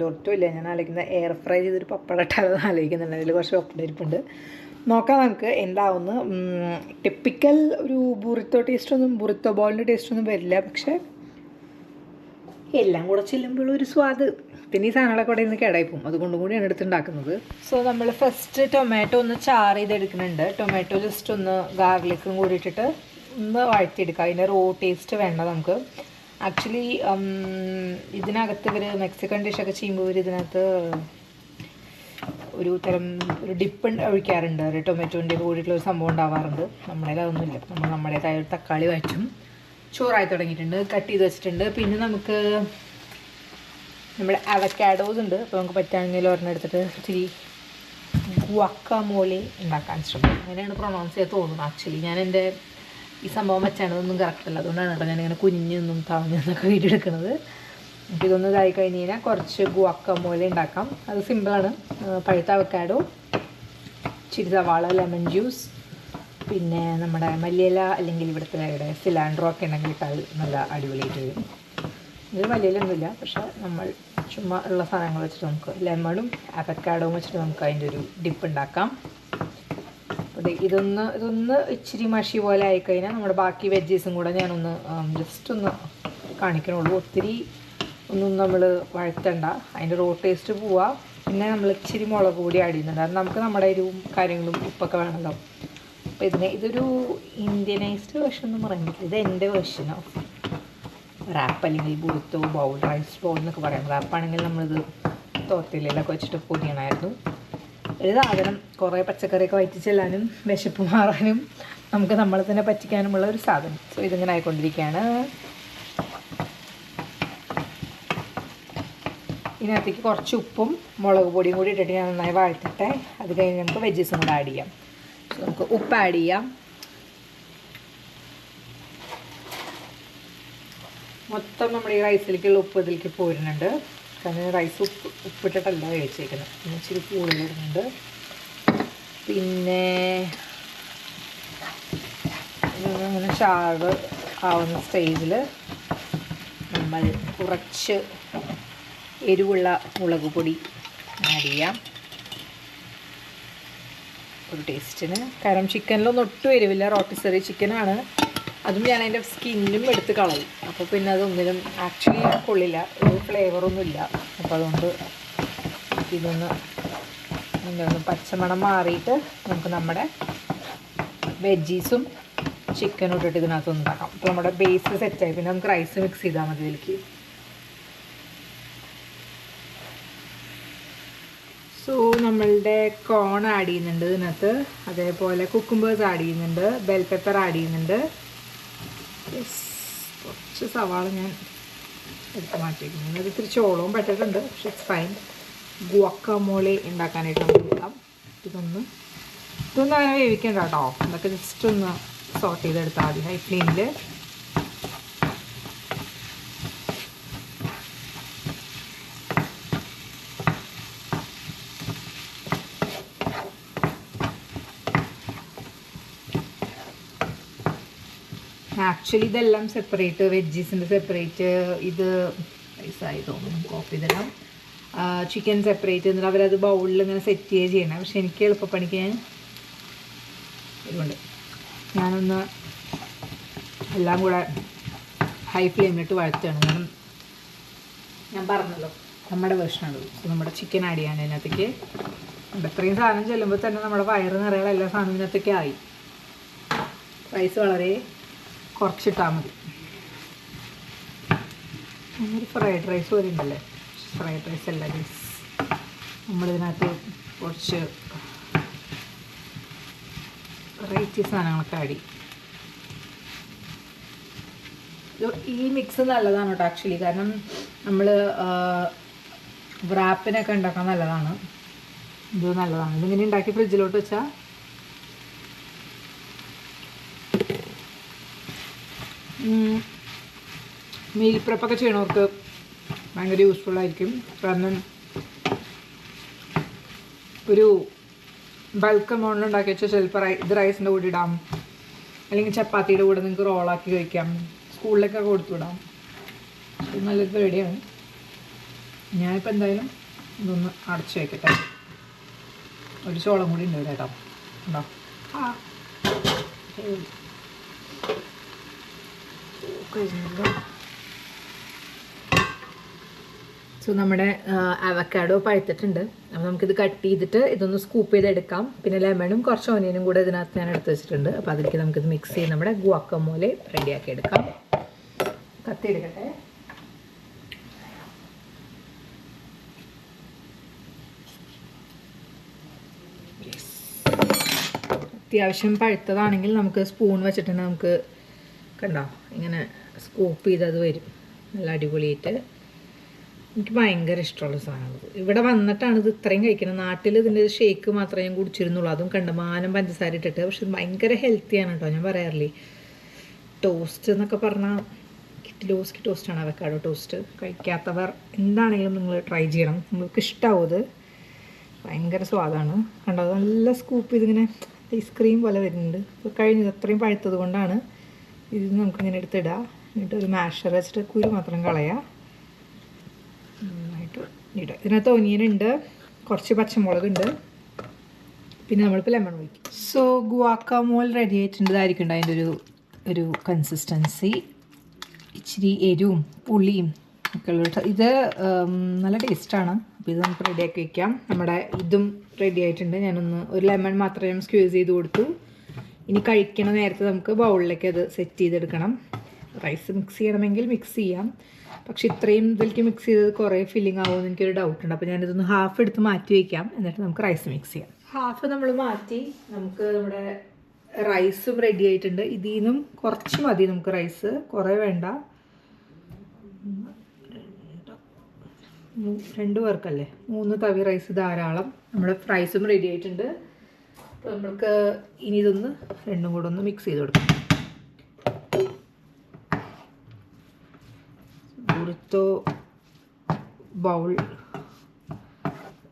ഡൊറിറ്റോ ഇല്ല ഞാൻ ആലോചിക്കുന്നത് എയർ ഫ്രൈ ചെയ്തൊരു പപ്പട ഇട്ടാലെന്ന് ആലോചിക്കുന്നുണ്ട്. അതിൽ കുറച്ച് ഒപ്പിട്ടിരിപ്പുണ്ട് നോക്കാം നമുക്ക് എന്താവുന്നു. ടിപ്പിക്കൽ ഒരു ബുറിത്തോ ടേസ്റ്റൊന്നും ബുറിത്തോ ബോളിന്റെ ടേസ്റ്റൊന്നും വരില്ല. പക്ഷേ എല്ലാം കൂടെ ചെല്ലുമ്പോഴും ഒരു സ്വാദ് പിന്നെ ഈ സാധനങ്ങളൊക്കെ ഇവിടെ നിന്ന് കേടായി പോകും. അതുകൊണ്ടും കൂടിയാണ് എടുത്തുണ്ടാക്കുന്നത്. സോ നമ്മൾ ഫസ്റ്റ് ടൊമാറ്റോ ഒന്ന് ചാർ ചെയ്തെടുക്കുന്നുണ്ട്. ടൊമാറ്റോ ജസ്റ്റ് ഒന്ന് ഗാർലിക്കും കൂടി ഇട്ടിട്ട് ഒന്ന് വഴറ്റിയെടുക്കുക. അതിന്റെ റോ ടേസ്റ്റ് വേണ്ട നമുക്ക്. ആക്ച്വലി ഇതിനകത്ത് ഇവർ മെക്സിക്കൻ ഡിഷൊക്കെ ചെയ്യുമ്പോൾ ഇവർ ഇതിനകത്ത് ഒരു തരം ഒരു ഡിപ്പ് ഒഴിക്കാറുണ്ട്. ഒരു ടൊമാറ്റോന്റെ കൂടിയിട്ടുള്ള ഒരു സംഭവം ഉണ്ടാവാറുണ്ട്. നമ്മുടെ അതൊന്നുമില്ല നമ്മൾ നമ്മുടേതായ ഒരു തക്കാളി വഴറ്റും ചോറായി തുടങ്ങിയിട്ടുണ്ട്. കട്ട് ചെയ്ത് വെച്ചിട്ടുണ്ട്. പിന്നെ നമുക്ക് നമ്മുടെ അവക്കാഡോസ് ഉണ്ട്. അപ്പോൾ നമുക്ക് പറ്റുകയാണെങ്കിൽ ഒരെണ്ണം എടുത്തിട്ട് ഇച്ചിരി ഗുവാക്കാമോളി ഉണ്ടാക്കാൻ ശ്രമിക്കും. അങ്ങനെയാണ് പ്രൊണൗൺസ് ചെയ്യാൻ തോന്നുന്നത്. ആക്ച്വലി ഞാൻ എന്റെ ഈ സംഭവം വെച്ചാണ്. ഇതൊന്നും കറക്റ്റ് അല്ല. അതുകൊണ്ടാണ് കേട്ടോ ഞാനിങ്ങനെ കുഞ്ഞൊന്നും തവഞ്ഞൊന്നൊക്കെ വീഡിയോ എടുക്കുന്നത്. ഇതൊന്നും ഇതായി കഴിഞ്ഞ് കഴിഞ്ഞാൽ കുറച്ച് ഗുവാക്കാമോളി ഉണ്ടാക്കാം. അത് സിമ്പിളാണ് പഴുത്ത അവക്കാഡോ ഇച്ചിരി സവാള ലെമൺ ജ്യൂസ് പിന്നെ നമ്മുടെ മല്ലിയില അല്ലെങ്കിൽ ഇവിടുത്തെ ഇവിടെ സിലാൻഡ്രോ ഒക്കെ ഉണ്ടെങ്കിൽ ഇട്ടാൽ നല്ല അടിപൊളിയായിട്ട് വരും. ഇത് വലിയൊന്നുമില്ല പക്ഷെ നമ്മൾ ചുമ്മാ ഉള്ള സാധനങ്ങൾ വെച്ചിട്ട് നമുക്ക് ലെമണും അവക്കാഡോവും വെച്ചിട്ട് നമുക്ക് അതിന്റെ ഒരു ഡിപ്പ് ഉണ്ടാക്കാം. ഇതൊന്ന് ഇതൊന്ന് ഇച്ചിരി മഷി പോലെ ആയിക്കഴിഞ്ഞാൽ നമ്മുടെ ബാക്കി വെജീസും കൂടെ ഞാനൊന്ന് ജസ്റ്റ് ഒന്ന് കാണിക്കണുള്ളൂ. ഒത്തിരി ഒന്നും നമ്മൾ വഴറ്റണ്ട. അതിന്റെ റോ ടേസ്റ്റ് പോവാ. പിന്നെ നമ്മൾ ഇച്ചിരി മുളക് കൂടി ആഡ് ചെയ്യുന്നുണ്ട്. അത് നമുക്ക് നമ്മുടെ എരിവും കാര്യങ്ങളും ഉപ്പൊക്കെ വേണമല്ലോ. അപ്പോൾ ഇതിന് ഇതൊരു ഇന്ത്യനൈസ്ഡ് വേർഷൻ എന്ന് പറയാൻ പറ്റില്ല. ഇത് എന്റെ വേർഷനോ റാപ്പ് അല്ലെങ്കിൽ ബുറുത്തോ ബൗൾ റൈസ് ബൗൾ എന്നൊക്കെ പറയാം റാപ്പാണെങ്കിൽ നമ്മളിത് തോർത്തിലൊക്കെ വെച്ചിട്ട് പൊടിയണമായിരുന്നു ഒരു സാധനം കുറേ പച്ചക്കറിയൊക്കെ വയറ്റി ചെല്ലാനും വിശപ്പ് മാറാനും നമുക്ക് നമ്മളെ തന്നെ പറ്റിക്കാനുമുള്ള ഒരു സാധനം. സോ ഇതിങ്ങനെ ആയിക്കൊണ്ടിരിക്കുകയാണ്. ഇതിനകത്തേക്ക് കുറച്ച് ഉപ്പും മുളക് പൊടിയും കൂടി ഇട്ടിട്ട് ഞാൻ നന്നായി വഴറ്റിട്ടെ. അത് കഴിഞ്ഞ് നമുക്ക് വെജീസും കൂടെ ആഡ് ചെയ്യാം. നമുക്ക് ഉപ്പ് ആഡ് ചെയ്യാം. മൊത്തം നമ്മുടെ ഈ റൈസിലേക്കുള്ള ഉപ്പ് ഇതിലേക്ക് പോരുന്നുണ്ട്. കാരണം റൈസ് ഉപ്പ് ഉപ്പിട്ടിട്ടല്ല കഴിച്ചേക്കുന്നത് പിന്നെ ഇച്ചിരി കൂടുതലിടുന്നുണ്ട് പിന്നെ അങ്ങനെ ചാവ് ആവുന്ന സ്റ്റേജിൽ നമ്മൾ കുറച്ച് എരിവുള്ള മുളക് പൊടി ആഡ് ചെയ്യാം. ഒരു ടേസ്റ്റിന് കാരണം ചിക്കനിലൊന്നും ഒട്ടും എരിവില്ല. റോട്ടിസറി ചിക്കനാണ് അതും ഞാൻ അതിന്റെ സ്കിന്നും എടുത്ത് കളയും. അപ്പോൾ പിന്നെ അതൊന്നിനും ആക്ച്വലി കൊള്ളില്ല. ഒരു ഫ്ലേവറൊന്നും ഇല്ല. അപ്പോൾ അതുകൊണ്ട് ഇതൊന്ന് ഒന്ന് പച്ചമണം മാറിയിട്ട് നമുക്ക് നമ്മുടെ വെജീസും ചിക്കനും ഇട്ടിട്ട് ഇതിനകത്ത് ഉണ്ടാക്കാം. അപ്പോൾ നമ്മുടെ ബേസ് സെറ്റായി പിന്നെ നമുക്ക് റൈസ് മിക്സ് ചെയ്താൽ മതി ഇതിലേക്ക്. സോ നമ്മളുടെ കോൺ ആഡ് ചെയ്യുന്നുണ്ട് ഇതിനകത്ത്. അതേപോലെ കുക്കുംബേഴ്സ് ആഡ് ചെയ്യുന്നുണ്ട്. ബെൽ പെപ്പർ ആഡ് ചെയ്യുന്നുണ്ട്. കുറച്ച് സവാള ഞാൻ എടുത്ത് മാറ്റിയിരിക്കുന്നു ഇത് ഇത്തിരി ചോളവും പെട്ടിട്ടുണ്ട്. പക്ഷെ ഇറ്റ്സ് ഫൈൻ ഗുവക്കമോളി ഉണ്ടാക്കാനായിട്ട് നമുക്ക് എടുക്കാം. ഇതൊന്ന് ഇതൊന്നും അങ്ങനെ വേവിക്കണ്ട കേട്ടോ. ഇതൊക്കെ ജസ്റ്റ് ഒന്ന് സോട്ട് ചെയ്തെടുത്താൽ മതി. ഹൈ ഫ്ലെയിമിൽ ആക്ച്വലി ഇതെല്ലാം സെപ്പറേറ്റ് വെജീസിന്റെ സെപ്പറേറ്റ് ഇത് റൈസായി തോന്നുന്നു. കോപ്പി ഇതെല്ലാം ചിക്കൻ സെപ്പറേറ്റ് എന്നിട്ട് അവരത് ബൗളിൽ ഇങ്ങനെ സെറ്റ് ചെയ്യുക ചെയ്യണം പക്ഷെ എനിക്ക് എളുപ്പപ്പണിക്ക് ഞാൻ ഇതുകൊണ്ട് ഞാനൊന്ന് എല്ലാം കൂടെ ഹൈ ഫ്ലെയിമിലിട്ട് വഴത്തുകയാണ് കാരണം ഞാൻ പറഞ്ഞല്ലോ നമ്മുടെ വേർഷനാണ് നമ്മുടെ ചിക്കൻ ആഡ് ചെയ്യാൻ അതിനകത്തേക്ക് അത്രയും സാധനം ചെല്ലുമ്പോൾ തന്നെ നമ്മുടെ വയറ് നിറയുള്ള എല്ലാ സാധനവും ഇതിനകത്തേക്ക് ആയി. റൈസ് വളരെ കുറച്ചിട്ടാൽ മതി. ഒരു ഫ്രൈഡ് റൈസ് പോലെ ഉണ്ടല്ലേ? ഫ്രൈഡ് റൈസ് അല്ല ഗൈസ് നമ്മളിതിനകത്ത് കുറച്ച് വെറൈറ്റി സാധനങ്ങളൊക്കെ ആടി ഈ മിക്സ് നല്ലതാണ് കേട്ടോ ആക്ച്വലി കാരണം നമ്മൾ വ്രാപ്പിനൊക്കെ ഉണ്ടാക്കാൻ നല്ലതാണ്. ഇത് നല്ലതാണ്. ഇതിങ്ങനെ ഉണ്ടാക്കി ഫ്രിഡ്ജിലോട്ട് വെച്ചാൽ മീൽ പ്രപ്പൊക്കെ ചെയ്യണവർക്ക് ഭയങ്കര ആയിരിക്കും. കാരണം ഒരു ബൾക്ക് എമൗണ്ട് ഉണ്ടാക്കി വെച്ചാൽ ചിലപ്പോൾ റൈ ഇത് റൈസിന്റെ കൂടെ ഇടാം. അല്ലെങ്കിൽ ചപ്പാത്തിയുടെ കൂടെ നിങ്ങൾക്ക് റോളാക്കി കഴിക്കാം. സ്കൂളിലൊക്കെ കൊടുത്തു വിടാം. നല്ലൊരു റെഡിയാണ് ഞാനിപ്പോൾ എന്തായാലും ഇതൊന്ന് അടച്ച് വയ്ക്കട്ടെ ഒരു ചോളം കൂടി ഉണ്ട് കേട്ടോ. ഉണ്ടോ? ആ. കഴിഞ്ഞല്ലോ സോ നമ്മുടെ അവക്കാഡോ പഴുത്തിട്ടുണ്ട്. അപ്പോൾ നമുക്കിത് കട്ട് ചെയ്തിട്ട് ഇതൊന്ന് സ്കൂപ്പ് ചെയ്തെടുക്കാം. പിന്നെ ലെമണും കുറച്ച് ഓനിയനും കൂടെ ഇതിനകത്ത് ഞാൻ എടുത്ത് വെച്ചിട്ടുണ്ട്. അപ്പോൾ അതിലേക്ക് നമുക്കിത് മിക്സ് ചെയ്ത് നമ്മുടെ ഗുവാക്കമോലെ റെഡിയാക്കി എടുക്കാം. കത്തി എടുക്കട്ടെ അത്യാവശ്യം പഴുത്തതാണെങ്കിൽ നമുക്ക് സ്പൂൺ വെച്ചിട്ടുണ്ടെങ്കിൽ നമുക്ക് കണ്ടോ? ഇങ്ങനെ സ്കൂപ്പ് ചെയ്തത് വരും. നല്ല അടിപൊളിയായിട്ട്. എനിക്ക് ഭയങ്കര ഇഷ്ടമുള്ള സാധനമാണ് ഇവിടെ വന്നിട്ടാണ് ഇത് ഇത്രയും കഴിക്കുന്നത്. നാട്ടിൽ ഇതിന്റെ ഷേക്ക് മാത്രമേ ഞാൻ കുടിച്ചിരുന്നുള്ളൂ. അതും കണ്ടമാനം പഞ്ചസാര ഇട്ടിട്ട്. പക്ഷെ ഭയങ്കര ഹെൽത്തിയാണ് കേട്ടോ. ഞാൻ പറയാറില്ലേ? ടോസ്റ്റ് എന്നൊക്കെ പറഞ്ഞാൽ കിറ്റിലോസ്കി ടോസ്റ്റാണ് അവക്കാഡോ ടോസ്റ്റ് കഴിക്കാത്തവർ എന്താണെങ്കിലും നിങ്ങൾ ട്രൈ ചെയ്യണം. നിങ്ങൾക്ക് ഇഷ്ടമാവും ഇത്. ഭയങ്കര സ്വാദാണ്. കണ്ടോ? നല്ല സ്കൂപ്പ് ഇതിങ്ങനെ ഐസ്ക്രീം പോലെ വരുന്നുണ്ട്. കഴിഞ്ഞത് അത്രയും പഴുത്തത് കൊണ്ടാണ് ഇത് നമുക്കിങ്ങനെ എടുത്തിടാം എന്നിട്ട് ഒരു മാഷർ വെച്ചിട്ട് കുരു മാത്രം കളയാം. നന്നായിട്ട് ഇടുക. ഇതിനകത്ത് ഒനിയൻ ഉണ്ട് കുറച്ച് പച്ചമുളക് ഉണ്ട് പിന്നെ നമ്മളിപ്പോൾ ലെമൺ ഒഴിക്കും. സോ ഗുവാക്കാമോൾ റെഡി ആയിട്ടുണ്ട് ഇതായിരിക്കും അതിന്റെ ഒരു ഒരു കൺസിസ്റ്റൻസി ഇച്ചിരി എരിവും പുളിയും ഒക്കെ ഉള്ള ഇത് നല്ല ടേസ്റ്റാണ് അപ്പോൾ ഇത് നമുക്ക് റെഡിയാക്കി വയ്ക്കാം നമ്മുടെ ഇതും റെഡി ആയിട്ടുണ്ട്. ഞാനൊന്ന് ഒരു ലെമൺ മാത്രം ഞാൻ സ്ക്യൂസ് ചെയ്ത് കൊടുത്തു. ഇനി കഴിക്കണ നേരത്തെ നമുക്ക് ബൗളിലേക്ക് അത് സെറ്റ് ചെയ്തെടുക്കണം. റൈസ് മിക്സ് ചെയ്യണമെങ്കിൽ മിക്സ് ചെയ്യാം. പക്ഷെ ഇത്രയും ഇതിലേക്ക് മിക്സ് ചെയ്തത് കുറേ ഫില്ലിംഗ് ആവുമെന്ന് എനിക്കൊരു ഡൗട്ട് ഉണ്ട്. അപ്പോൾ ഞാനിതൊന്ന് ഹാഫ് എടുത്ത് മാറ്റി വയ്ക്കാം എന്നിട്ട് നമുക്ക് റൈസ് മിക്സ് ചെയ്യാം. ഹാഫ് നമ്മൾ മാറ്റി നമുക്ക് നമ്മുടെ റൈസും റെഡി ആയിട്ടുണ്ട്. ഇതിൽ നിന്നും കുറച്ച് മതി നമുക്ക് റൈസ് കുറേ വേണ്ട. രണ്ട് പേർക്കല്ലേ? മൂന്ന് തവി റൈസ് ധാരാളം. നമ്മുടെ റൈസും റെഡി ആയിട്ടുണ്ട്. അപ്പോൾ നമ്മൾക്ക് ഇനി ഇതൊന്ന് രണ്ടും കൂടെ ഒന്ന് മിക്സ് ചെയ്ത് കൊടുക്കാം. ബുറിത്തോ ബൗൾ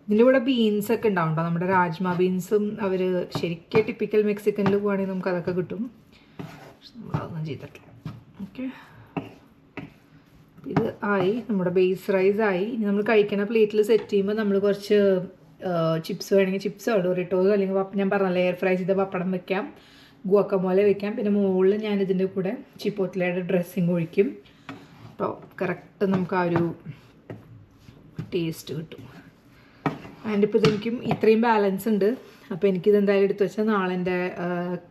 ഇതിലൂടെ ബീൻസ് ഒക്കെ ഉണ്ടാവും കേട്ടോ നമ്മുടെ രാജ്മ ബീൻസും അവർ ശരിക്കും ടിപ്പിക്കൽ മെക്സിക്കനിൽ പോവുകയാണെങ്കിൽ നമുക്ക് അതൊക്കെ കിട്ടും. നമ്മളതൊന്നും ചെയ്തിട്ടില്ല. ഓക്കെ ഇത് ആയി. നമ്മുടെ ബേസ് റൈസ് ആയി. ഇനി നമ്മൾ കഴിക്കുന്ന പ്ലേറ്റിൽ സെറ്റ് ചെയ്യുമ്പോൾ നമ്മൾ കുറച്ച് ചിപ്സ് വേണമെങ്കിൽ ചിപ്സോ റിട്ടോസ് അല്ലെങ്കിൽ ഞാൻ പറഞ്ഞല്ലോ എയർ ഫ്രൈ ചെയ്ത പപ്പടം വെക്കാം. ഗുവക്കമോല വെക്കാം. പിന്നെ മുകളിൽ ഞാൻ ഇതിന്റെ കൂടെ ചിപ്പോത്തിലയുടെ ഡ്രസ്സിങ് ഒഴിക്കും. അപ്പോൾ കറക്റ്റ് നമുക്ക് ആ ഒരു ടേസ്റ്റ് കിട്ടും. അതിന്റെ ഇപ്പോൾ ഇതെനിക്കും ഇത്രയും ബാലൻസ് ഉണ്ട്. അപ്പോൾ എനിക്കിത് എന്തായാലും എടുത്തു വെച്ചാൽ നാളെ എന്റെ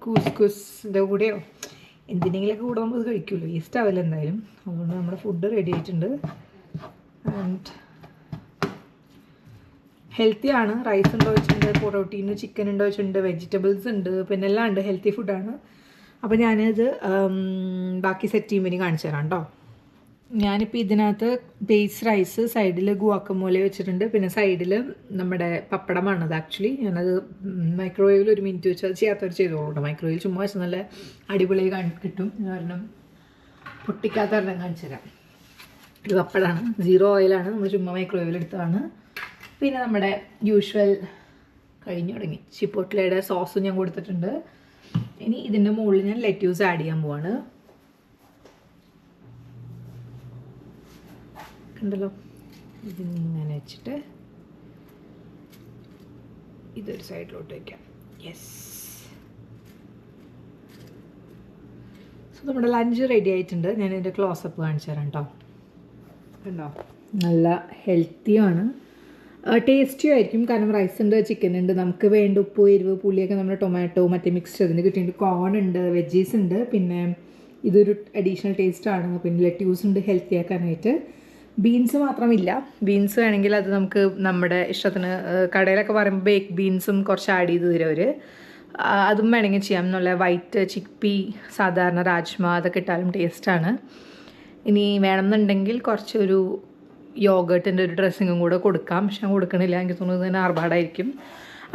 കൂസ്കുസിന്റെ കൂടെയോ എന്തിനെങ്കിലൊക്കെ കൂടെ നമുക്ക് കഴിക്കുമല്ലോ. വേസ്റ്റ് ആവില്ല എന്തായാലും. അതുകൊണ്ട് നമ്മുടെ ഫുഡ് റെഡി ആയിട്ടുണ്ട്. ആൻഡ് ഹെൽത്തി ആണ്. റൈസ് ഉണ്ടോ വെച്ചിട്ടുണ്ട് പ്രോട്ടീൻ ചിക്കൻ ഉണ്ടോ വെച്ചിട്ടുണ്ട് വെജിറ്റബിൾസ് ഉണ്ട് പിന്നെ എല്ലാം ഉണ്ട്. ഹെൽത്തി ഫുഡാണ് അപ്പോൾ ഞാനിത് ബാക്കി സെറ്റ് ചെയ്യുമ്പോൾ ഇനി കാണിച്ചു തരാം കേട്ടോ ഞാനിപ്പോൾ ഇതിനകത്ത് ബേസ് റൈസ് സൈഡിൽ ഗുവാക്കമോല വെച്ചിട്ടുണ്ട്. പിന്നെ സൈഡിൽ നമ്മുടെ അത് ആക്ച്വലി ഞാനത് മൈക്രോവേവിൽ ഒരു മിനിറ്റ് വെച്ചാൽ അത് ചെയ്യാത്തവർ ചെയ്തോളൂ മൈക്രോവേവിൽ ചുമ്മാ വെച്ച് നല്ല അടിപൊളി കിട്ടും. കാരണം പൊട്ടിക്കാത്ത ഒരെണ്ണം കാണിച്ചു തരാം. ഇത് പപ്പടമാണ് സീറോ ഓയിലാണ് നമ്മൾ ചുമ്മാ മൈക്രോവേവിൽ എടുത്തതാണ്. പിന്നെ നമ്മുടെ യൂഷ്വൽ കഴിഞ്ഞു തുടങ്ങി. ചിപ്പോട്ടിലയുടെ സോസും ഞാൻ കൊടുത്തിട്ടുണ്ട്. ഇനി ഇതിന്റെ മുകളിൽ ഞാൻ ലെറ്റ്യൂസ് ആഡ് ചെയ്യാൻ പോവാണ്. കണ്ടല്ലോ ഇതിങ്ങനെ വെച്ചിട്ട് ഇതൊരു സൈഡിലോട്ട് വയ്ക്കാം യെസ് സോ നമ്മുടെ ലഞ്ച് റെഡി ആയിട്ടുണ്ട്. ഞാൻ ഇതിന്റെ ക്ലോസപ്പ് കാണിച്ചു തരാം കേട്ടോ കണ്ടോ? നല്ല ഹെൽത്തിയാണ് ടേസ്റ്റിയും ആയിരിക്കും. കാരണം റൈസ് ഉണ്ട് ചിക്കൻ ഉണ്ട്. നമുക്ക് വേണ്ട ഉപ്പ് എരിവ് പുളിയൊക്കെ നമ്മുടെ ടൊമാറ്റോ മറ്റേ മിക്സ്ഡ് അതിന് കിട്ടിയിട്ടുണ്ട്. കോൺ ഉണ്ട് വെജീസ് ഉണ്ട്. പിന്നെ ഇതൊരു അഡീഷണൽ ടേസ്റ്റാണ് പിന്നെ ലെറ്റ്യൂസ് ഉണ്ട് ഹെൽത്തി ആക്കാനായിട്ട്. ബീൻസ് മാത്രമില്ല. ബീൻസ് വേണമെങ്കിൽ അത് നമുക്ക് നമ്മുടെ ഇഷ്ടത്തിന് കടയിലൊക്കെ പറയുമ്പോൾ ബേക്ക് ബീൻസും കുറച്ച് ആഡ് ചെയ്ത് തരും അവർ അതും വേണമെങ്കിൽ ചെയ്യാം. എന്നുള്ള വൈറ്റ് ചിക്പി സാധാരണ രാജ്മ അതൊക്കെ ഇട്ടാലും ടേസ്റ്റാണ് ഇനി വേണമെന്നുണ്ടെങ്കിൽ കുറച്ചൊരു യോഗട്ടിന്റെ ഒരു ഡ്രസ്സിങ്ങും കൂടെ കൊടുക്കാം. പക്ഷെ ഞാൻ കൊടുക്കണില്ല. എനിക്ക് തോന്നുന്നത് തന്നെ ആർഭാടായിരിക്കും.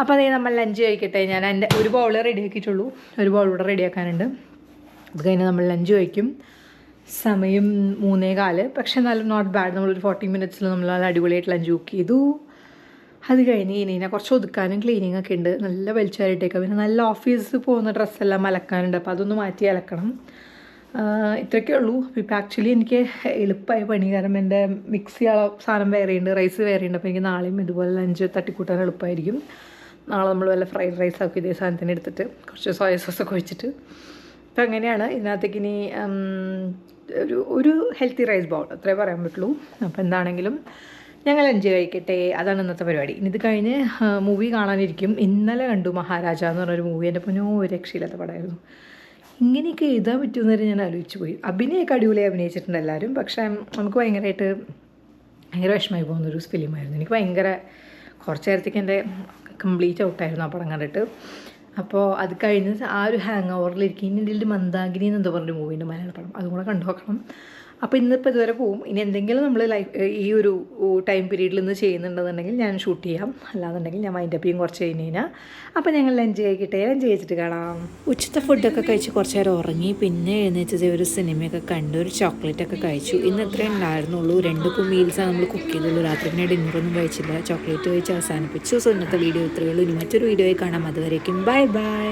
അപ്പോൾ അതേ നമ്മൾ ലഞ്ച് കഴിക്കട്ടെ. ഞാൻ എന്റെ ഒരു ബൗൾ റെഡിയാക്കിയിട്ടുള്ളൂ ഒരു ബൗൾ കൂടെ റെഡിയാക്കാനുണ്ട് അത് കഴിഞ്ഞ് നമ്മൾ ലഞ്ച് കഴിക്കും. സമയം മൂന്നേ കാൽ. പക്ഷെ എന്നാലും നോട്ട് ബാഡ് നമ്മളൊരു ഫോർട്ടി മിനിറ്റ്സിൽ നമ്മൾ നല്ല അടിപൊളിയായിട്ട് ലഞ്ച് കുക്ക് ചെയ്തു. അത് കഴിഞ്ഞ് ഇനി കുറച്ച് ഒതുക്കാനും ക്ലീനിങ് ഒക്കെ ഉണ്ട്. നല്ല വലിച്ചായിട്ടേക്കാം പിന്നെ നല്ല ഓഫീസിൽ പോകുന്ന ഡ്രസ്സെല്ലാം അലക്കാനുണ്ട്. അപ്പോൾ അതൊന്ന് മാറ്റി അലക്കണം. ഇത്രയൊക്കെ ഉള്ളൂ. ഇപ്പം ആക്ച്വലി എനിക്ക് എളുപ്പമായ പണി. കാരണം എന്റെ മിക്സി ആ സാധനം വേറെയുണ്ട് റൈസ് വേറെയുണ്ട് അപ്പോൾ എനിക്ക് നാളെയും ഇതുപോലെ ലഞ്ച് തട്ടിക്കൂട്ടാൻ എളുപ്പമായിരിക്കും. നാളെ നമ്മൾ വല്ല ഫ്രൈഡ് റൈസ് ആക്കി ഇതേ സാധനത്തിന് എടുത്തിട്ട്. കുറച്ച് സോയ സോസ് ഒക്കെ ഒഴിച്ചിട്ട്. അപ്പോൾ അങ്ങനെയാണ്. ഇതിനകത്തേക്ക് ഇനി ഒരു ഒരു ഹെൽത്തി റൈസ് ബൗൾ അത്രേ പറയാൻ പറ്റുള്ളൂ. അപ്പോൾ എന്താണെങ്കിലും ഞങ്ങൾ ലഞ്ച് കഴിക്കട്ടെ അതാണ് ഇന്നത്തെ പരിപാടി. ഇനി ഇത് കഴിഞ്ഞ് മൂവി കാണാനിരിക്കും. ഇന്നലെ കണ്ടു മഹാരാജ എന്ന് പറഞ്ഞൊരു മൂവി എന്റെ പൊന്നോ രക്ഷയില്ലാത്ത പടമായിരുന്നു. ഇങ്ങനെയൊക്കെ എഴുതാൻ പറ്റുമെന്ന് വരെ ഞാൻ ആലോചിച്ചു പോയി. അഭിനയൊക്കെ അടിപൊളിയായി അഭിനയിച്ചിട്ടുണ്ട് എല്ലാവരും. പക്ഷേ നമുക്ക് ഭയങ്കരമായിട്ട് ഭയങ്കര വിഷമമായി പോകുന്നൊരു ഫിലിമായിരുന്നു എനിക്ക് ഭയങ്കര കുറച്ച് നേരത്തേക്ക് എന്റെ കംപ്ലീറ്റ് ഔട്ടായിരുന്നു ആ പടം കണ്ടിട്ട്. അപ്പോൾ അത് കഴിഞ്ഞ് ആ ഒരു ഹാങ് ഓവറിലിരിക്കും ഇനി ഇതിൽ മന്ദാഗിനി എന്നെന്തോ പറഞ്ഞൊരു മൂവിയുണ്ട് മലയാള പടം. അതും കൂടെ കണ്ടു നോക്കണം. അപ്പോൾ ഇന്നിപ്പോൾ ഇതുവരെ പോവും. ഇനി എന്തെങ്കിലും നമ്മൾ ലൈഫ് ഈ ഒരു ടൈം പീരീഡിൽ നിന്ന് ചെയ്യുന്നുണ്ടെന്നുണ്ടെങ്കിൽ ഞാൻ ഷൂട്ട് ചെയ്യാം. അല്ലാന്നുണ്ടെങ്കിൽ ഞാൻ മൈൻഡ് അപ്പ് ചെയ്യും കുറച്ച് കഴിഞ്ഞ് കഴിഞ്ഞാൽ അപ്പോൾ ഞങ്ങൾ ലഞ്ച് കഴിക്കട്ടെ ലഞ്ച് കഴിച്ചിട്ട് കാണാം. ഉച്ചത്തെ ഫുഡൊക്കെ കഴിച്ച് കുറച്ച് നേരം ഉറങ്ങി. പിന്നെ എഴുന്നേറ്റത് ഒരു സിനിമയൊക്കെ കണ്ടു ഒരു ചോക്ലേറ്റ് ഒക്കെ കഴിച്ചു. ഇന്ന് ഇത്രയും ഉണ്ടായിരുന്നുള്ളൂ. രണ്ട് മീൽസാണ് നമ്മൾ കുക്ക് ചെയ്തുള്ളൂ. രാത്രി പിന്നെ ഡിന്നറൊന്നും കഴിച്ചില്ല. ചോക്ലേറ്റ് കഴിച്ച് അവസാനിപ്പിച്ചു. സോ ഇന്നത്തെ വീഡിയോ ഇത്രയേ ഉള്ളൂ. ഇനി മറ്റൊരു വീഡിയോയിൽ കാണാം. അതുവരേക്കും ബൈ ബൈ